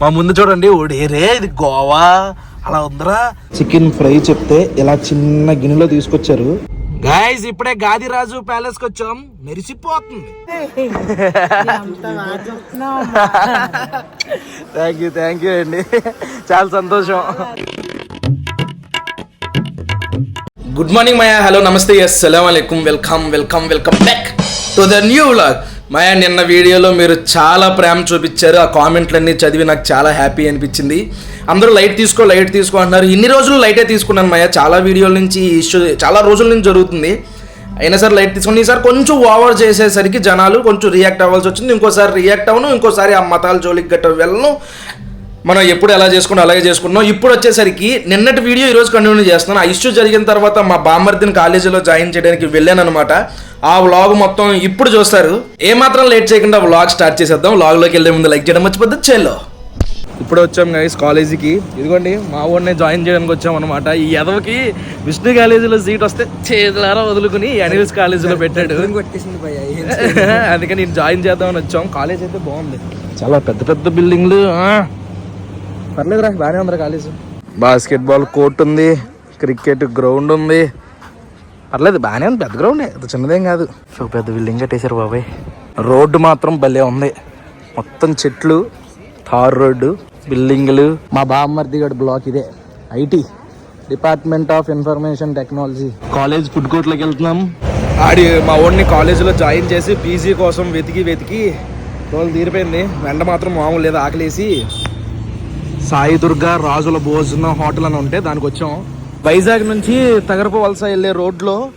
మా ముందు చూడండి ఓడేరే ఇది గోవా. అలా ఉందిరా. చికెన్ ఫ్రై చెప్తే ఇలా చిన్న గిన్నెలో తీసుకొచ్చారు. గాయస్ ఇప్పుడే గాదిరాజు ప్యాలెస్కి వచ్చాం. మెరిసిపోతుంది. థ్యాంక్ యూ థ్యాంక్ యూ అండి. చాలా సంతోషం. గుడ్ మార్నింగ్ మాయా హలో నమస్తే అస్సలం అలైకుం welcome welcome welcome back to the new vlog మాయా నిన్న వీడియోలో మీరు చాలా ప్రేమ చూపించారు. ఆ కామెంట్లన్నీ చదివి నాకు చాలా హ్యాపీ అనిపించింది. అందరూ లైట్ తీసుకో లైట్ తీసుకో అంటున్నారు. ఇన్ని రోజులు లైటే తీసుకున్నాను మాయా. చాలా వీడియోల నుంచి ఇష్యూ చాలా రోజుల నుంచి జరుగుతుంది. అయినా సరే లైట్ తీసుకుని ఈసారి కొంచెం ఓవర్ చేసేసరికి జనాలు కొంచెం రియాక్ట్ అవ్వాల్సి వచ్చింది. ఇంకోసారి రియాక్ట్ అవ్వను ఇంకోసారి ఆ మతాల జోలికి గట్ట వెళ్ళను. మనం ఎప్పుడు ఎలా చేసుకున్నాం అలాగే చేసుకున్నాం. ఇప్పుడు వచ్చేసరికి నిన్నటి వీడియో ఈరోజు కంటిన్యూ చేస్తున్నాను. ఆ ఇష్యూ జరిగిన తర్వాత మా బామ్మర్దిని కాలేజీలో జాయిన్ చేయడానికి వెళ్ళాను అనమాట ఆ వ్లాగ్ మొత్తం ఇప్పుడు చూస్తారు. ఏమాత్రం లేట్ చేయకుండా వ్లాగ్ స్టార్ట్ చేసేద్దాం. వ్లాగ్లోకి వెళ్ళే ముందు లైక్ చేయడం మర్చిపోద్దు. చెల్లో ఇప్పుడు వచ్చాం గైస్ కాలేజీకి. ఇదిగోండి మా ఊడిని జాయిన్ చేయడానికి వచ్చాం అనమాట ఈ ఎదవకి విష్ణు కాలేజీలో సీట్ వస్తే చేతులారా వదులుకుని అనిల్స్ కాలేజీలో పెట్టాడు. అందుకని నేను జాయిన్ చేద్దామని వచ్చాం. కాలేజ్ అయితే బాగుంది. చాలా పెద్ద పెద్ద బిల్డింగ్లు పర్లేదురా బాగానే ఉందిరా కాలేజ్. బాస్కెట్ బాల్ కోర్ట్ ఉంది క్రికెట్ గ్రౌండ్ ఉంది. పర్లేదు బాగానే ఉంది పెద్ద గ్రౌండ్ అంత చిన్నదేం కాదు. ఒక పెద్ద బిల్డింగ్ కట్టేశారు బాబాయ్. రోడ్డు మాత్రం భలే ఉంది. మొత్తం చెట్లు తార్ రోడ్డు బిల్డింగ్లు. మా బామ్మర్ది గడు బ్లాక్ ఇదే. IT department of information technology. College food కోర్ట్లోకి వెళ్తున్నాం. ఆడి మా ఓడిని కాలేజీలో జాయిన్ చేసి పీజీ కోసం వెతికి వెతికి రోజులు తీరిపోయింది. వెంట మాత్రం మామూలు లేదు ఆకలేసి సాయి దుర్గా రాజుల భోజనం హోటల్ అని ఉంటే దానికి వచ్చాం. వైజాగ్ నుంచి తగరపు వలస వెళ్ళే రోడ్లో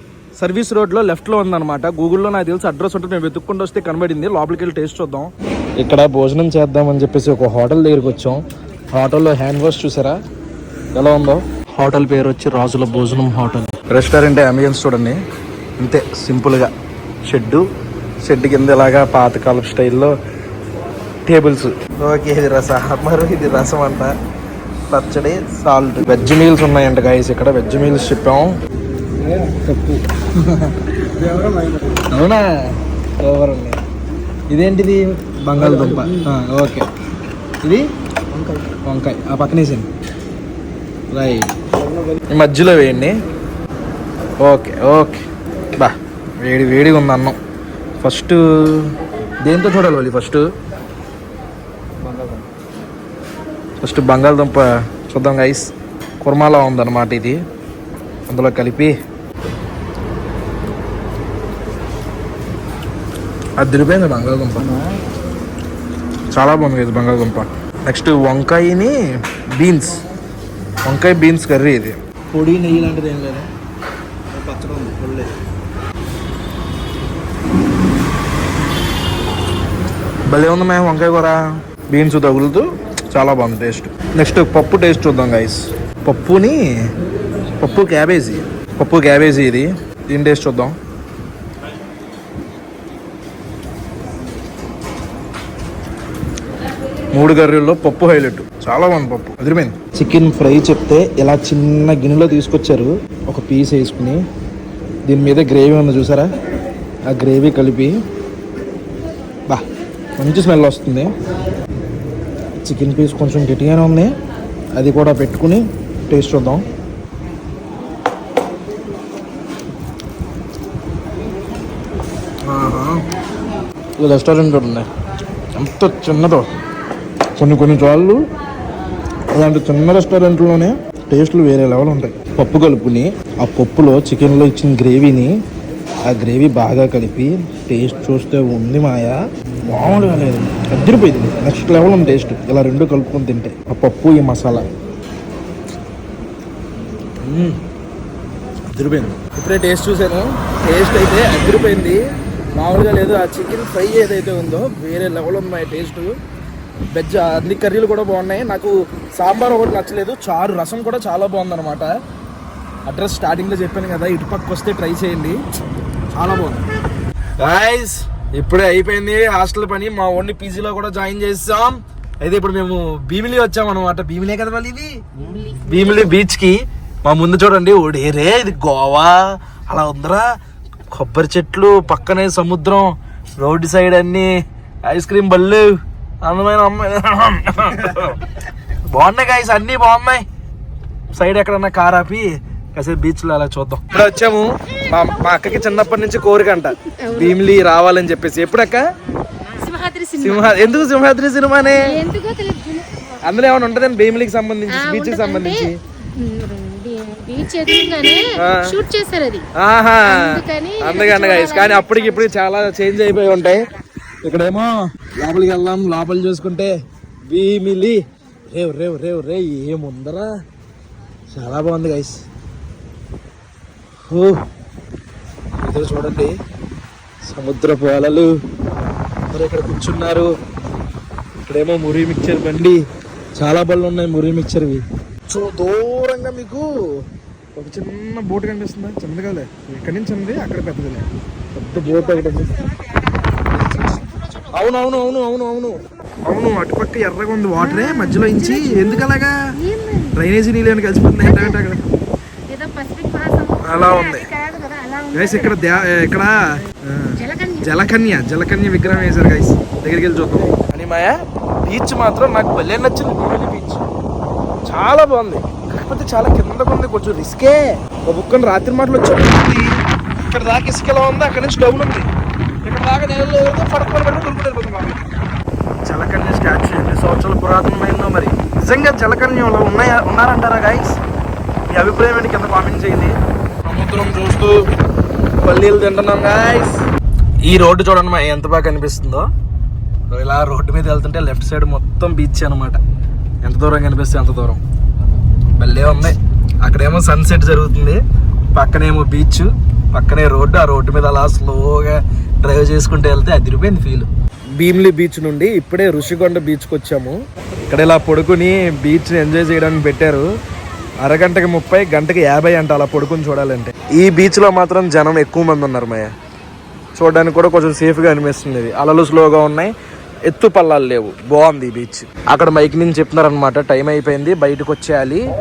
సర్వీస్ రోడ్లో లెఫ్ట్లో ఉందన్నమాట. గూగుల్లో నాకు తెలిసి అడ్రస్ ఉంటే మేము వెతుక్కుంటూ వస్తే కనబడింది. లోపలికి వెళ్ళి టేస్ట్ చూద్దాం. ఇక్కడ భోజనం చేద్దామని చెప్పేసి ఒక హోటల్ దగ్గరికి వచ్చాం. హోటల్లో హ్యాండ్ వాష్ చూసారా? ఎలా ఉందో? హోటల్ పేరు వచ్చి రాజుల భోజనం హోటల్. రెస్టారెంట్ అంబియన్స్ చూడండి. అంతే సింపుల్గా. షెడ్డు. షెడ్ కింద ఇలాగా పాతకాలపు స్టైల్లో టేబుల్స్ ఓకే ఇది రసం ఇది రసం అంట. పచ్చడి సాల్ట్ వెజ్ మీల్స్ ఉన్నాయంట గైస్ ఇక్కడ వెజ్ మీల్స్ చెప్పాం అవునా? ఓవర్ ఉంది ఇదేంటిది? బంగాళదుంప. ఓకే. ఇది? వంకాయ. ఆ పక్కనేసింది రైట్ ఈ మధ్యలో వేయండి. Okay okay. బా వేడి వేడిగా ఉంది అన్నం. ఫస్ట్ దేంతో చూడాలి వాళ్ళు ఫస్ట్ ఫస్ట్ బంగాళదుంప చూద్దాం గైస్ కుర్మాలా ఉందన్నమాట ఇది. అందులో కలిపి అదిరిపోయింది బంగాళదుంప. చాలా బాగుంది ఇది బంగాళదుంప. నెక్స్ట్ వంకాయని బీన్స్ వంకాయ బీన్స్ కర్రీ ఇది. పొడి నెయ్యి లాంటిది ఏం లేదు? పచ్చడి ఉంది పొడి. భలే ఉంది మేము వంకాయ కూర. బీన్స్ తగులుతూ చాలా బాగుంది టేస్ట్. నెక్స్ట్ పప్పు టేస్ట్ చూద్దాం గైస్ పప్పుని పప్పు క్యాబేజీ. పప్పు క్యాబేజీ ఇది. దీని టేస్ట్ చూద్దాం. మూడు కర్రీల్లో పప్పు హైలైట్. చాలా బాగుంది పప్పు. అదిరిపోయింది. చికెన్ ఫ్రై చెప్తే ఇలా చిన్న గిన్నెలో తీసుకొచ్చారు. ఒక పీస్ వేసుకుని దీని మీద గ్రేవీ ఉంది చూసారా? ఆ గ్రేవీ కలిపి బా మంచి స్మెల్ వస్తుంది. చికెన్ పీస్ కొంచెం గట్టిగానే ఉంది. అది కూడా పెట్టుకుని టేస్ట్ చూద్దాం. రెస్టారెంట్ ఉంది ఎంత చిన్నదో. కొన్ని కొన్ని చాలు అలాంటి చిన్న రెస్టారెంట్లోనే టేస్ట్లు వేరే లెవెల్ ఉంటాయి. పప్పు కలుపుని ఆ పప్పులో చికెన్లో ఇచ్చిన గ్రేవీని ఆ గ్రేవీ బాగా కలిపి టేస్ట్ చూస్తే ఉంది మాయా. మామూలుగా లేదు. అద్దరిపోయింది నెక్స్ట్ లెవెల్ ఉంది టేస్ట్ ఇలా రెండు కలుపుకొని తింటే. ఆ పప్పు ఈ మసాలా. అద్దరిపోయింది ఇప్పుడే టేస్ట్ చూసాను టేస్ట్ అయితే అద్దరిపోయింది మామూలుగా లేదు. ఆ చికెన్ ఫ్రై ఏదైతే ఉందో వేరే లెవెల్ ఉన్నాయి టేస్ట్ వెజ్ అన్ని కర్రీలు కూడా బాగున్నాయి. నాకు సాంబార్ ఒకటి నచ్చలేదు. చారు రసం కూడా చాలా బాగుందన్నమాట. అడ్రస్ స్టార్టింగ్లో చెప్పాను కదా. ఇటుపక్క వస్తే ట్రై చేయండి. చాలా బాగుంది. గాయస్ ఇప్పుడే అయిపోయింది హాస్టల్ పని. మా ఓన్లీ పీజీలో కూడా జాయిన్ చేసాం అయితే ఇప్పుడు మేము భీమిలి వచ్చాం అనమాట భీమిలే కదా మళ్ళీ ఇది? భీమిలి బీచ్కి మా ముందు చూడండి ఓడేరే ఇది గోవా. అలా ఉందిరా. కొబ్బరి చెట్లు పక్కనే సముద్రం రోడ్డు సైడ్ అన్ని ఐస్ క్రీమ్ బళ్ళు. అందమైన అమ్మాయి. బాగున్నాయి గాయస్ అన్ని బాగున్నాయి. సైడ్ ఎక్కడన్నా కార్ ఆపి. కాసేపు బీచ్లో అలా చూద్దాం. ఇప్పుడు వచ్చాము. మా మా అక్కకి చిన్నప్పటి నుంచి కోరిక అంట భీమిలి రావాలని చెప్పేసి. ఎప్పుడక్క? సింహ ఎందుకు సింహాద్రి సినిమానే? అందులో ఏమైనా ఉంటదని భీమిలికి సంబంధించి బీచ్కి సంబంధించి. బీచ్ ఎదురుగానే ఆ. షూట్ చేశారు అది. ఆహా. అందుకని అందుకని గైస్ కానీ అప్పటికి ఇప్పుడు చాలా చేంజ్ అయిపోయి ఉంటాయి. ఇక్కడేమో లోపలికి వెళ్దాం లోపల చూసుకుంటే భీమిలి. రేవ్ రేవ్ రేవ్ రే ఏముందరా? చాలా బాగుంది గైస్ ఇద్దరు చూడండి. సముద్రపు అలలు మరి ఇక్కడ కూర్చున్నారు. ఇక్కడేమో మురి మిక్చర్ బండి. చాలా బళ్ళు ఉన్నాయి మురి మిక్చర్వి. సో దూరంగా మీకు ఒక చిన్న బోట్ కనిపిస్తుంది. చిన్నదిగాలే ఇక్కడి నుంచి ఉంది అక్కడ పెద్దదిలే పెద్ద బోట్ ఒకటి అవును అవును అవును అవును అవును. అవును అటుపక్క ఎర్రగా ఉంది వాటరే. మధ్యలో ఇంచి ఎందుకు అలాగా డ్రైనేజీ నీళ్ళు ఏమైనా కలిసిపోతున్నాయి? ఏంటంటే అక్కడ అలా ఉంది. గైస్ ఇక్కడ ఇక్కడ జలకన్య. జలకన్య విగ్రహం వేశారు గైస్ దగ్గరికి వెళ్ళి చూద్దాం. అని మాయా బీచ్ మాత్రం నాకు భలే నచ్చింది బీచ్ చాలా బాగుంది. కాకపోతే చాలా కిందకు ఉంది కొంచెం రిస్కే ఒక బుక్కని రాత్రి మాటలు వచ్చాడు ఇక్కడ దాకా ఇసుక ఎలా ఉంది అక్కడ నుంచి డౌన్ ఉంది. ఇక్కడ దాకా నేలలో ఏదో పడుకొని బాబు జలకన్య స్టాచ్యూ ఎన్ని సంవత్సరాల పురాతనమైందో మరి. నిజంగా జలకన్య ఉన్నాయా ఉన్నారంటారా గైస్ మీ అభిప్రాయం ఏంటి? కింద కామెంట్ చేయండి. సముద్రం చూస్తూ పల్లీలు తింటున్నాం గాయస్ ఈ రోడ్డు చూడండి మా ఎంత బాగా కనిపిస్తుందో. ఇలా రోడ్డు మీద వెళ్తుంటే లెఫ్ట్ సైడ్ మొత్తం బీచ్ అనమాట ఎంత దూరం కనిపిస్తే అంత దూరం. భలే ఉంది. అక్కడేమో సన్సెట్ జరుగుతుంది. పక్కనేమో బీచ్ పక్కనే రోడ్డు. ఆ రోడ్డు మీద అలా స్లోగా డ్రైవ్ చేసుకుంటూ వెళ్తే అదిరిపోయింది ఫీల్ భీమ్లీ బీచ్ నుండి ఇప్పుడే ఋషికొండ బీచ్కి వచ్చాము. ఇక్కడ ఇలా పడుకుని బీచ్ని ఎంజాయ్ చేయడానికి పెట్టారు. అరగంటకి ముప్పై గంటకి యాభై అంట అలా పడుకుని చూడాలంటే. ఈ బీచ్లో మాత్రం జనం ఎక్కువ మంది ఉన్నారు మయ్య. చూడడానికి కూడా కొంచెం సేఫ్గా అనిపిస్తుంది ఇది. అలలు స్లోగా ఉన్నాయి. ఎత్తు పల్లాలు లేవు. బాగుంది ఈ బీచ్ అక్కడ మైక్ నుంచి చెప్తున్నారనమాట టైం అయిపోయింది. బయటకు వచ్చేయాలి.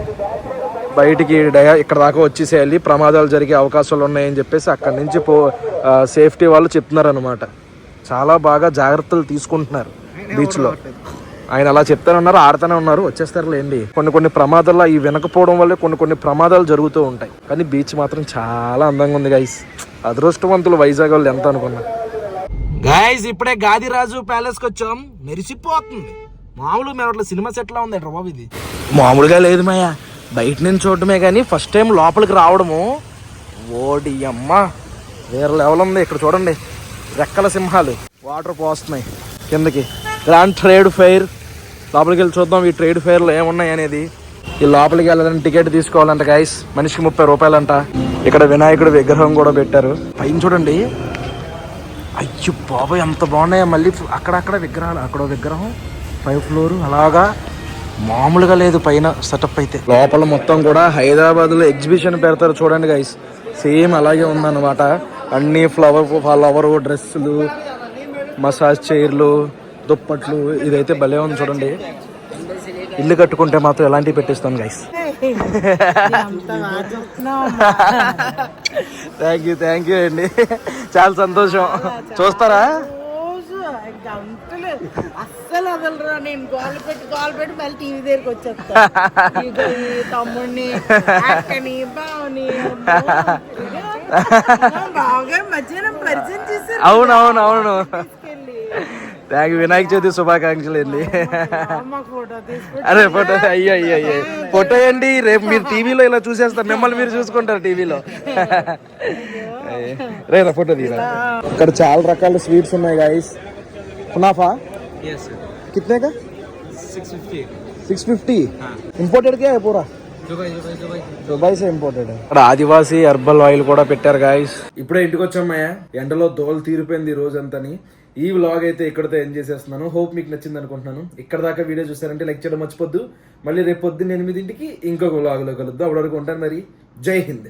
బయటికి డయ- ఇక్కడ దాకా వచ్చేసేయాలి. ప్రమాదాలు జరిగే అవకాశాలు ఉన్నాయని చెప్పేసి అక్కడ నుంచి పో సేఫ్టీ వాళ్ళు చెప్తున్నారనమాట చాలా బాగా జాగ్రత్తలు తీసుకుంటున్నారు బీచ్లో ఆయన అలా చెప్తానన్నారు ఆడుతూనే ఉన్నారు వచ్చేస్తారు లేండి కొన్ని కొన్ని ప్రమాదాలు ఈ వినకపోవడం వల్లే కొన్ని కొన్ని ప్రమాదాలు జరుగుతూ ఉంటాయి. కానీ బీచ్ మాత్రం చాలా అందంగా ఉంది గైస్ అదృష్టవంతులు వైజాగ్ వాళ్ళు ఎంత అనుకున్నా. గైస్ ఇప్పుడే గాదిరాజు ప్యాలెస్కి వచ్చాం. మెరిసిపోతుంది. మామూలు మేము సినిమా సెట్ లా ఉంది బాబు ఇది? మామూలుగా లేదు మాయా. బయట నుంచి చూడటమే కానీ ఫస్ట్ టైం లోపలికి రావడము. ఓడి అమ్మ. వేరే లెవెల్ ఉంది. ఇక్కడ చూడండి. రెక్కల సింహాలు. వాటర్ పోస్తున్నాయి కిందకి. గ్రాండ్ ట్రేడ్ ఫెయిర్ లోపలికి వెళ్ళి చూద్దాం ఈ ట్రేడ్ ఫెయిర్లో ఏమున్నాయి అనేది. ఈ లోపలికి వెళ్ళాలని టికెట్ తీసుకోవాలంట గైస్ మనిషికి ముప్పై రూపాయలంట. ఇక్కడ వినాయకుడు విగ్రహం కూడా పెట్టారు. పైన చూడండి. అయ్యో బాబాయ్ ఎంత బాగున్నాయో? మళ్ళీ అక్కడక్కడ విగ్రహాలు అక్కడ విగ్రహం. ఫైవ్ ఫ్లోర్ అలాగా. మామూలుగా లేదు పైన సెటప్ అయితే. లోపల మొత్తం కూడా హైదరాబాద్లో ఎగ్జిబిషన్ పెడతారు చూడండి గైస్ సేమ్ అలాగే ఉందన్నమాట. అన్ని ఫ్లవర్ ఫ్లవర్ డ్రెస్సులు మసాజ్ చైర్లు దుప్పట్లు ఇదైతే భలే ఉంది చూడండి. ఇల్లు కట్టుకుంటే మాత్రం ఎలాంటివి పెట్టిస్తాను guys thank you thank you అండి. చాలా సంతోషం. చూస్తారా? అస్సలు వదలరా నేను గోల్ పెట్టి గోల్ పెట్టి మళ్ళీ టీవీ దగ్గరికి వచ్చేస్తా తమ్ముడిని అక్కని బావని మధ్యాహ్నం పరిచయం చేశారు థ్యాంక్ యూ వినాయక చవితి శుభాకాంక్షలు అండి అమ్మ ఫోటో తీసుకుంటే అరే ఫోటో అయ్యో అయ్యో అయ్యో ఫోటో ఏంటి రేపు మీరు టీవీలో ఇలా చూసేస్తారు మిమ్మల్ని మీరు చూసుకుంటారు టీవీలో రేరా ఫోటో తీరా ఇక్కడ చాలా రకాల స్వీట్స్ ఉన్నాయి గాయస్ కునాఫా कितने का సిక్స్ ఫిఫ్టీ ఇంపోర్టెడ్ కే పూరా దుబాయ్ సే ఇంపోర్టెడ్ ఇక్కడ ఆదివాసీ హెర్బల్ ఆయిల్ కూడా పెట్టారు గాయస్ ఇప్పుడే ఇంటికి వచ్చామయ్యా. ఎండలో దోలు తీరిపోయింది ఈ రోజంతని. ఈ వ్లాగ్ అయితే ఇక్కడతో ఎంజాయ్ చేస్తున్నాను హోప్ మీకు నచ్చింది అనుకుంటున్నాను. ఇక్కడ దాకా వీడియో చూసారంటే లైక్ చేయడం మర్చిపోద్దు. మళ్ళీ రేపు పొద్దున్న ఎనిమిదింటికి ఇంకొక వ్లాగ్లో కలుద్దాం. అప్పటి వరకు ఉంటాను మరి. జై హింద్.